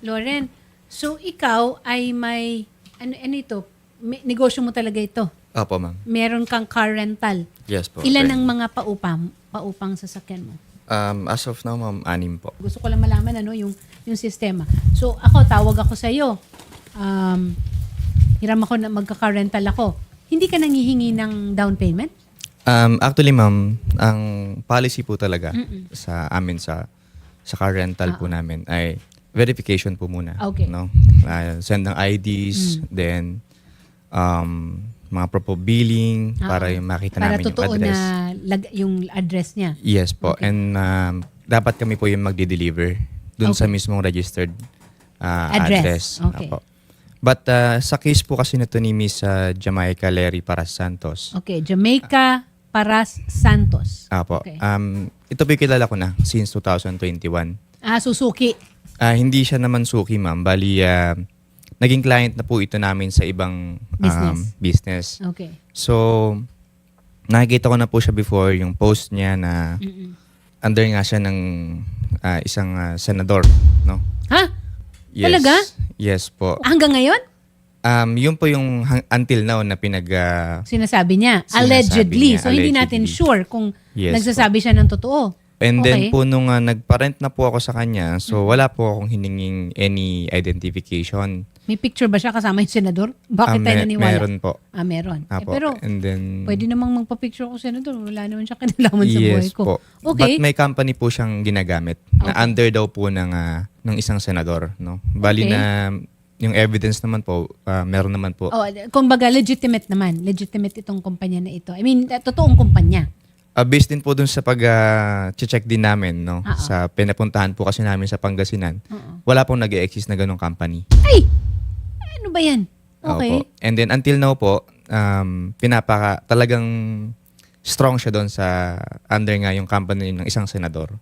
Loren, so ikaw ay may, ano, ano ito? May- negosyo mo talaga ito. Opo, ma'am. Meron kang car rental. Yes po. Ilan ang mga paupang, paupang sasakyan mo? Um, as of now, ma'am, anim po. Gusto ko lang malaman ano yung yung sistema. So ako tawag ako sa iyo. Um, hiram ako na magka-car rental ako. Hindi ka nanghihingi ng down payment? Um, actually, ma'am, ang policy po talaga sa amin sa sa car rental po namin ay verification po muna. Ah. Okay. No? Ah, send ng IDs, then um, mga propo billing para yung makita Ah. Para namin yung totoo address. na lag- yung address niya. Yes po. Okay. And um, dapat kami po yung magde-deliver dun sa Okay. mismong registered ah, Address. address. Okay. Apo. But ah, sa case po kasi nito ni Miss ah, Jamaica Lery Paras Santos, Okay, Jamaica Paras Santos. Apo. Okay. Um, ito po yung kilala ko na since 2021. Ah, Suzuki. Ah, hindi siya naman suki, ma'am. Bali, ah, naging client na po ito namin sa ibang um, Business. business. Okay. So, nakikita ko na po siya before yung post niya na Mm-mm. under nga siya ng ah, isang ah, senador, no? Ha? Yes. Talaga? Yes po. Hanggang ngayon? Um, yun po yung until now na pinag... ah, Sinasabi niya. Sinasabi allegedly. niya, so, hindi natin allegedly. sure kung Yes nagsasabi siya ng totoo. And Okay. then po nung ah, nagparent na po ako sa kanya, so wala po akong hininging any identification. May picture ba siya kasama yung senador? Bakit Ah, tayo naniwala? Meron po. Ah, meron. Eh, Apo. pero, and then... pwede namang magpa-picture ako senador. Wala naman siya kinalaman sa buhay yes ko. po. Okay. But may company po siyang ginagamit na Okay. under daw po ng, ah, ng isang senador. No? Bali Okay. na yung evidence naman po, ah, meron naman po. Oh, kumbaga legitimate naman. Legitimate itong kumpanya na ito. I mean, eh, totoong kumpanya. Ah, based din po dun sa pag-check din namin, no? Oo. Sa pinapuntahan po kasi namin sa Pangasinan. Oo. Wala pong nag exist na ganong company. Ay! Ano ba yan? Okay. Opo. And then until now po, um, pinapaka, talagang strong siya doon sa under nga yung company ng isang senador.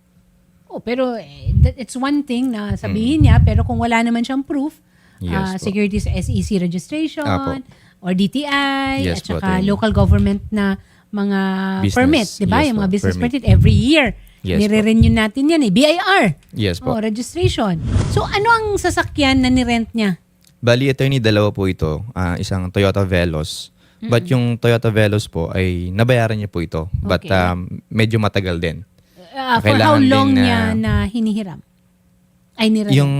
Oh, pero eh, that- it's one thing na sabihin niya, pero kung wala naman siyang proof, Mm. Yes ah, po. securities SEC registration, Apo. or DTI, Yes at po, saka attorney. local government na mga Business. permit, di ba? Yes yung po, mga business permit. permit every year. Yes. Nire-renew natin yan eh. BIR. Yes po. Oh, registration. So, ano ang sasakyan na ni-rent niya? Bali, attorney, dalawa po ito. Ah, isang Toyota Veloz. But yung Toyota Veloz po ay nabayaran niya po ito. But Okay. um, medyo matagal din. Uh, for how Kailangan din long na- niya na hinihiram? Ay, nirent. Yung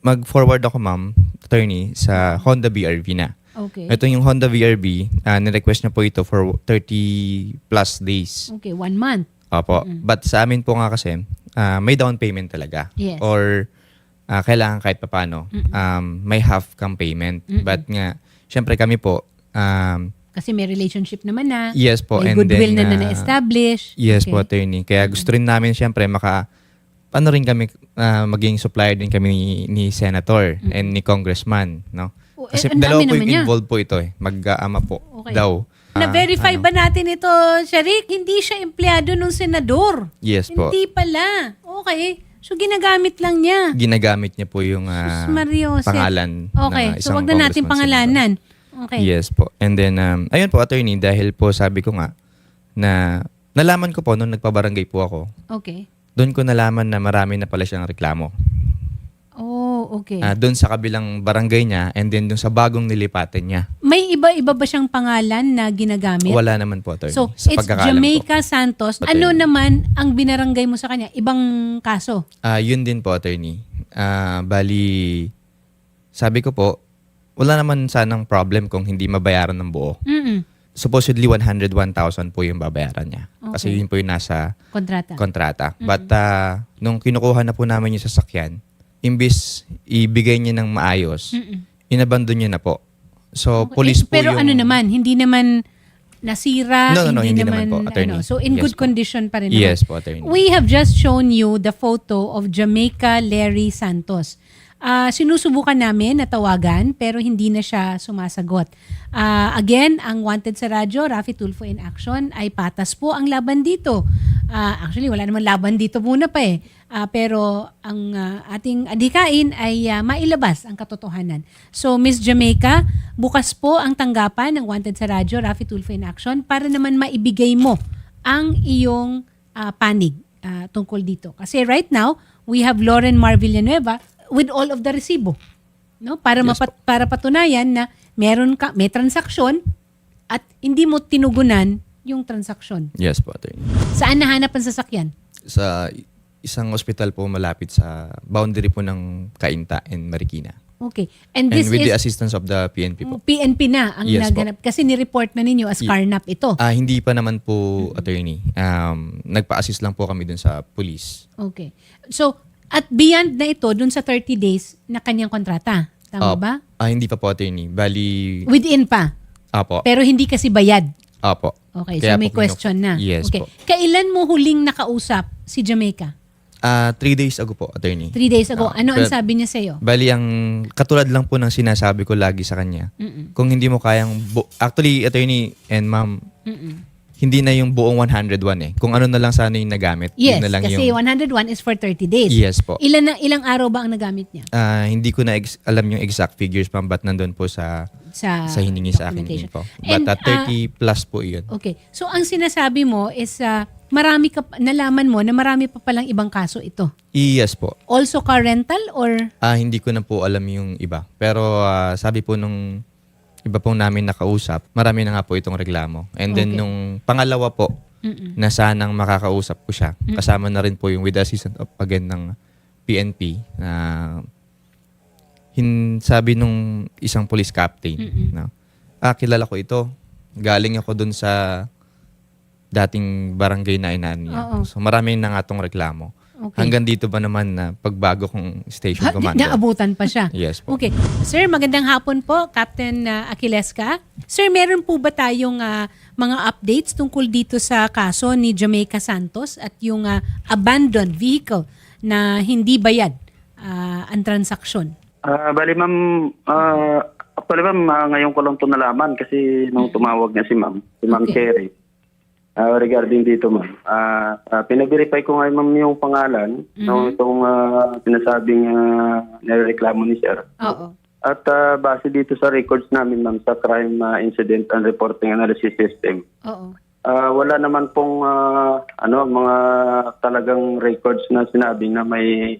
mag-forward ako, ma'am, attorney, sa Honda BRV na. Okay. Ito yung Honda VRV, ah, ni-request niya po ito for 30 plus days. Okay, one month. Opo. But sa amin po nga kasi, ah, may down payment talaga. Yes. Or ah, kailangan kahit papano, um, may half kang payment. But nga, syempre kami po, um, Kasi may relationship naman na. yes po. may and goodwill then, na ah, na-establish. Yes Okay. po, attorney. Kaya gusto rin namin syempre maka ano rin kami ah, maging supplier din kami ni, ni senator and ni congressman, no? Oh, eh, Kasi ang dalawa dami po naman yung niya. involved po ito eh. Mag-aama po Okay. daw. Ah, Na-verify ano? ba natin ito, Sharik? Hindi siya empleyado ng senador. Yes po. Hindi pala. Okay. So, ginagamit lang niya. Ginagamit niya po yung ah, Sus Mariose. pangalan Okay. ng So, isang wag na natin congressman pangalanan. Okay. Yes po. And then, um, ayun po, attorney, dahil po sabi ko nga na nalaman ko po nung nagpabarangay po ako, Okay. doon ko nalaman na marami na pala siyang reklamo. Oh, okay. Ah, doon sa kabilang barangay niya and then doon sa bagong nilipatan niya. May iba-iba ba siyang pangalan na ginagamit? Wala naman po, attorney. So, sa it's pagkakaalam Jamaica Santos. Attorney. Ano naman ang binaranggay mo sa kanya? Ibang kaso? Ko. Ah, yun din po, attorney. Ah, bali, sabi ko po, wala naman sanang problem kung hindi mabayaran ng buo. Mm Supposedly, 101,000 po yung babayaran niya. Kasi Okay. yun po yung nasa Kontrata. kontrata. But ah, nung kinukuha na po namin yung sasakyan, imbis ibigay niya ng maayos, Mm-mm. inabandon niya na po. So, Okay. police Eh, po Pero yung... ano naman, hindi naman nasira, No, no, no, hindi, hindi naman po, attorney. ano, so in Yes good po. condition pa rin naman. Yes po, attorney. We have just shown you the photo of Jamaica Larry Santos. Ah, sinusubukan namin na tawagan pero hindi na siya sumasagot. Ah, again, ang wanted sa radyo, Rafi Tulfo in action, ay patas po ang laban dito. Ah, actually, wala naman laban dito muna pa eh. Ah, pero ang ah, ating adhikain ay ah, mailabas ang katotohanan. So, Miss Jamaica, bukas po ang tanggapan ng wanted sa radyo, Rafi Tulfo in action, para naman maibigay mo ang iyong ah, panig ah, tungkol dito. Kasi right now, we have Lauren Mar Villanueva. with all of the resibo. No? Para Yes mapat, para patunayan na meron ka may transaksyon at hindi mo tinugunan yung transaksyon. Yes po, attorney. Saan nahanap ang sasakyan? Sa isang ospital po malapit sa boundary po ng Cainta and Marikina. Okay. And And this with the is assistance of the PNP po. PNP na ang Yes po. naganap. Kasi ni-report na ninyo as carnap ito. Ah, hindi pa naman po, attorney. Um, nagpa-assist lang po kami dun sa police. Okay. So, at beyond na ito, dun sa 30 days na kanyang kontrata. Tama Ah, ba? Ah, hindi pa po, attorney. Bali, Within pa. apo. Pero hindi kasi bayad. Apo. Okay, Kaya so may po kinu- question na. Yes okay. po. Kailan mo huling nakausap si Jamaica? Ah, three days ago po, attorney. Three days ago. Ah, ano ang sabi niya sa'yo? Bali, ang katulad lang po ng sinasabi ko lagi sa kanya, Mm-mm. kung hindi mo kayang, bu- actually, attorney and ma'am, Mm-mm. hindi na yung buong 101 eh. Kung ano na lang sana yung nagamit. Yes, yun na lang kasi yung, 101 is for 30 days. Yes po. Ilan na, ilang araw ba ang nagamit niya? Ah, hindi ko na ex- alam yung exact figures ma'am, but nandun po sa Sa, sa hiningi sa akin info. And, But uh, 30 plus po yun. Okay. So, ang sinasabi mo is ah, marami ka, nalaman mo na marami pa palang ibang kaso ito. Yes po. Also car rental or Ah, hindi ko na po alam yung iba. Pero ah, sabi po nung iba pong namin nakausap, marami na nga po itong reklamo. And then Okay. nung pangalawa po, Mm-mm. na sanang makakausap ko siya. Kasama na rin po yung with the assistance of, again ng PNP na hin, sabi nung isang police captain Mm-mm. na ah kilala ko ito. Galing ako dun sa dating barangay na inaan niya. Oo. So marami na nga tong reklamo. Okay. Hanggang dito ba naman na pagbago kong station Ha, commander? naabutan pa siya. Yes po. Okay. Sir, magandang hapon po, Captain uh, Aquileska. Sir, meron po ba tayong ah, mga updates tungkol dito sa kaso ni Jamaica Santos at yung ah, abandoned vehicle na hindi bayad ah, ang transaksyon? Ah, bali ma'am, ah, actually ma'am, ah, ngayon ko lang ito nalaman kasi nung tumawag niya si ma'am, si ma'am Okay. Cherry. ah, regarding dito ma'am. Ah, ah, pinaverify ko ngayon ma'am yung pangalan nung itong ah, sinasabing uh, nireklamo ni sir. Oo. At ah, base dito sa records namin ma'am sa Crime ah, Incident and Reporting Analysis System, Oo. ah, wala naman pong ah, ano mga talagang records na sinabi na may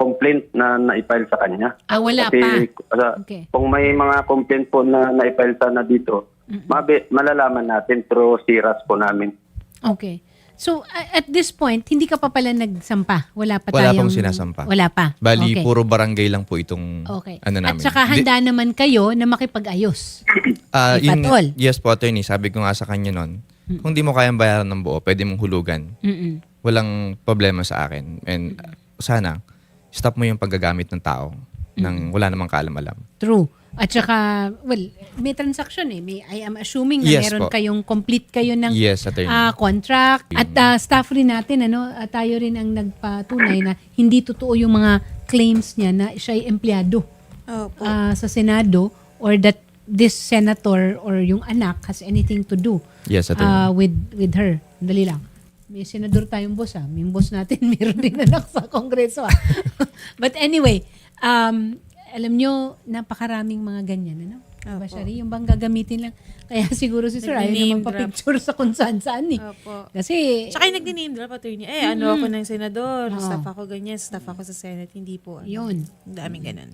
complaint na na-file sa kanya. Ah, wala Kasi pa. uh, Okay. kung may mga complaint po na na-file sana dito, mabi, malalaman natin through SIRAS po namin. Okay. So, at this point, hindi ka pa pala nagsampa? Wala pa Wala tayong... pong sinasampa. Wala pa? Bali, Okay. puro barangay lang po itong Okay. ano namin. At saka handa naman kayo na makipag-ayos. Ah, If yun- yes po, attorney. Sabi ko nga sa kanya nun, kung di mo kayang bayaran ng buo, pwede mong hulugan. Mm-mm. Walang problema sa akin. And uh, sana, stop mo yung paggagamit ng tao nang wala namang kaalam-alam. True. At saka, well, may transaction eh. May, I am assuming na Yes meron po. kayong complete kayo ng Yes, attorney. ah, contract. At ah, staff rin natin, ano, ah, tayo rin ang nagpatunay na hindi totoo yung mga claims niya na siya ay empleyado Opo. ah, sa Senado or that this senator or yung anak has anything to do yes, attorney. ah, with with her. Dali lang. May senador tayong boss ah. May boss natin meron din anak sa kongreso ah. But anyway, um, alam nyo, napakaraming mga ganyan, ano? Diba, Opo. Shari? Yung bang gagamitin lang. Kaya siguro si Sir ayaw naman pa-picture sa kung saan-saan eh. Opo. Kasi, Tsaka yung nag-name drop attorney. Eh, ano ako ng senador, Oo. staff ako ganyan, staff ako sa Senate. Hindi po. Ano. yun. Ang daming ganun.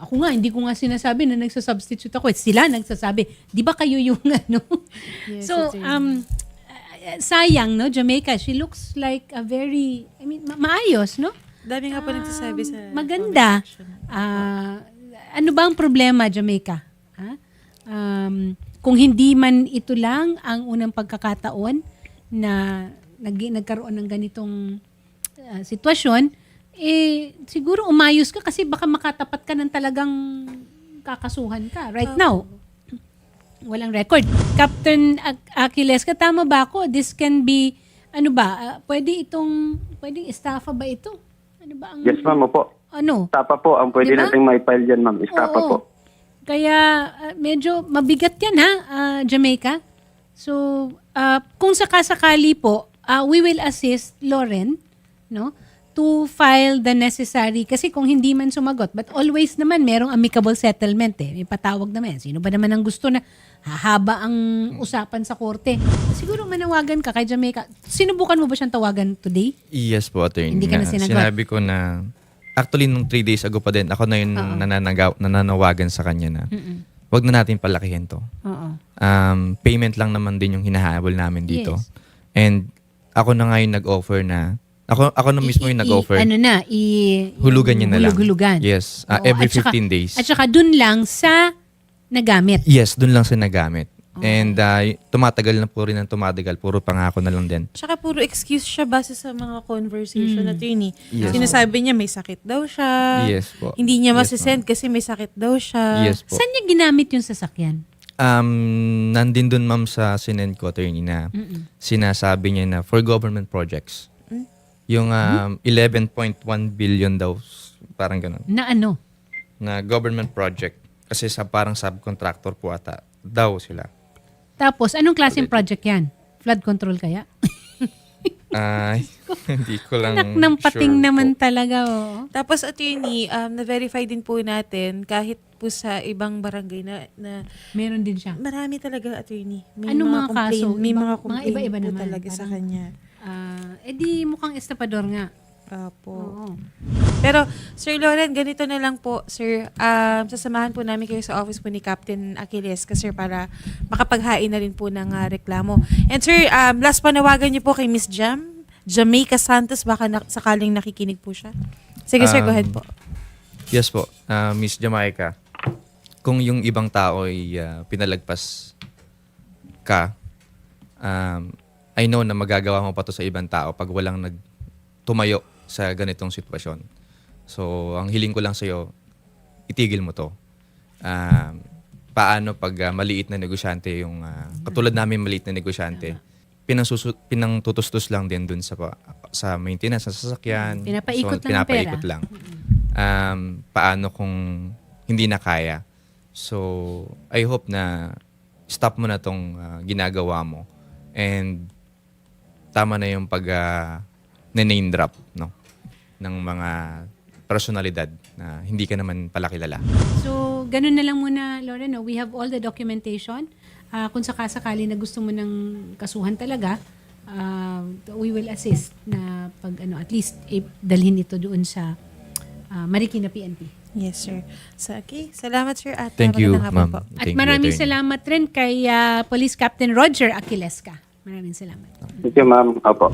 Ako nga, hindi ko nga sinasabi na nagsasubstitute ako. Sila nagsasabi, di ba kayo yung ano? Yes, so, attorney. um, uh, sayang, no? Jamaica, she looks like a very, I mean, ma- maayos, no? Dami nga po nagsasabi sa maganda. comment section. Ah, ano ba ang problema, Jamaica? Ha? Um, kung hindi man ito lang ang unang pagkakataon na nag nagkaroon ng ganitong ah, sitwasyon, eh, siguro umayos ka kasi baka makatapat ka ng talagang kakasuhan ka. Right now, walang record. Captain Ak- Aquiles, ka tama ba ako? This can be, ano ba, ah, pwede itong, pwedeng estafa ba ito? Ano ba ang, Yes ma'am, opo. ano? Tapa po, ang pwede Diba? nating ma-file dyan ma'am, Oo. po. Kaya ah, medyo mabigat yan ha, ah, Jamaica. So, ah, kung sakasakali po, ah, we will assist Lauren, no? To file the necessary kasi kung hindi man sumagot but always naman merong amicable settlement eh may patawag naman sino ba naman ang gusto na hahaba ang usapan sa korte siguro manawagan ka kay Jamaica sinubukan mo ba siyang tawagan today yes po, attorney. Hindi ka na sinagot? Sinabi ko na actually nung three days ago pa din, ako na yung nananagaw, nananawagan sa kanya na Mm-mm. wag na natin palakihin to. Oo. Um, payment lang naman din yung hinahabol namin dito. Yes. And ako na nga yung nag-offer na, ako, ako na mismo I- yung i- nag-offer. ano na, i- Hulugan niya na lang. Hulug-hulugan. Yes. Uh, Oo, every at saka- 15 days. At saka dun lang sa nagamit. yes, dun lang siya nagamit. Oh. And uh, y- tumatagal na po rin ang tumatagal. Puro pangako na lang din. Tsaka puro excuse siya base sa mga conversation Mm. attorney. Yes. Sinasabi niya may sakit daw siya. Yes po. Hindi niya Yes, masisend kasi may sakit daw siya. Yes po. Saan niya ginamit yung sasakyan? Um, nandin dun ma'am sa sinend ko attorney na sinasabi niya na for government projects. Hmm? Yung um, 11.1 billion daw, parang ganun, Na ano? na government project. Kasi sa parang subcontractor po ata daw sila. Tapos, anong klaseng project yan? Flood control kaya? Ay, hindi ko lang Anak ng pating sure naman po. talaga, oo. Tapos attorney, um, na-verify din po natin kahit po sa ibang barangay na, na Meron din siya. marami talaga attorney. May Anong mga complaint, kaso? May Ibang- mga mga complaint iba-iba po naman. talaga sa Parang- kanya. Ah, eh di mukhang estapador nga. Apo. Oo. Pero, Sir Lauren, ganito na lang po, Sir. Um, sasamahan po namin kayo sa office po ni Captain Achilles kasi sir, para makapaghain na rin po ng ah, reklamo. And sir, um, last panawagan niyo po kay Miss Jam, Jamaica Santos, baka na, sakaling nakikinig po siya. Sige sir, go Um, ahead po. Yes po, Ah, Miss Jamaica. Kung yung ibang tao ay ah, pinalagpas ka, um, I know na magagawa mo pa to sa ibang tao pag walang nagtumayo sa ganitong sitwasyon. So, ang hiling ko lang sa'yo, itigil mo to. Um, paano pag ah, maliit na negosyante yung, ah, katulad namin maliit na negosyante, pinangsusu- pinangtutustos lang din dun sa, sa maintenance, sa sasakyan. Pinapaikot lang ang pinapaikot pera. lang. Um, paano kung hindi na kaya. So, I hope na stop mo na tong ah, ginagawa mo. And tama na yung pag ah, name drop no ng mga personalidad na hindi ka naman pala kilala. So, ganun na lang muna, Lauren. No? We have all the documentation. Ah, kung sakasakali na gusto mo ng kasuhan talaga, ah, we will assist na pag ano, at least eh, dalhin ito doon sa ah, Marikina PNP. Yes, sir. So, okay. Salamat, sir. At Thank you, ma'am. po. At Thank you, maraming salamat rin kay ah, Police Captain Roger Aquilesca. Maraming salamat. Thank you, ma'am. Opo.